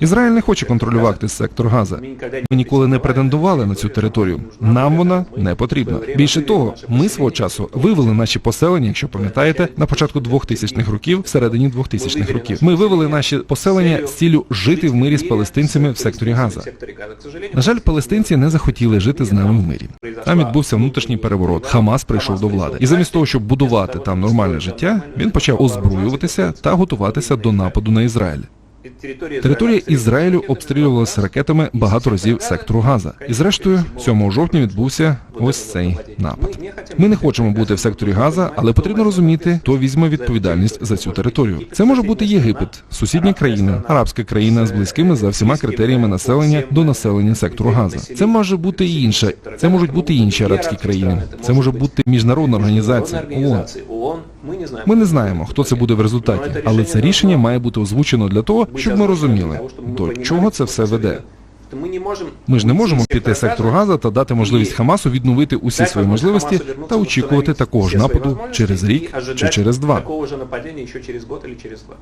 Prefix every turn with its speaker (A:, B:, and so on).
A: Ізраїль не хоче контролювати сектор Газа. Ми ніколи не претендували на цю територію. Нам вона не потрібна. Більше того, ми свого часу вивели наші поселення, якщо пам'ятаєте, на початку 2000-х років, всередині 2000-х років. Ми вивели наші поселення з ціллю жити в мирі з палестинцями в секторі Газа. На жаль, палестинці не захотіли жити з нами в мирі. Там відбувся внутрішній переворот. Хамас прийшов до влади. І замість того, щоб будувати там нормальне життя, він почав озброюватися та готуватися до нападу на Ізраїль. Територія Ізраїлю обстрілювалася ракетами багато разів сектору Газа. І зрештою, 7 жовтня відбувся ось цей напад. Ми не хочемо бути в секторі Газа, але потрібно розуміти, хто візьме відповідальність за цю територію. Це може бути Єгипет, сусідня країна, арабська країна з близькими за всіма критеріями населення до населення сектору Газа. Це може бути і інше. Це можуть бути інші арабські країни. Це може бути міжнародна організація ООН. Ми не знаємо, хто це буде в результаті, але це рішення має бути озвучено для того, щоб ми розуміли, до чого це все веде. Ми ж не можемо піти сектору Газа та дати можливість Хамасу відновити усі свої можливості та очікувати такого ж нападу через рік чи два.
B: Через два.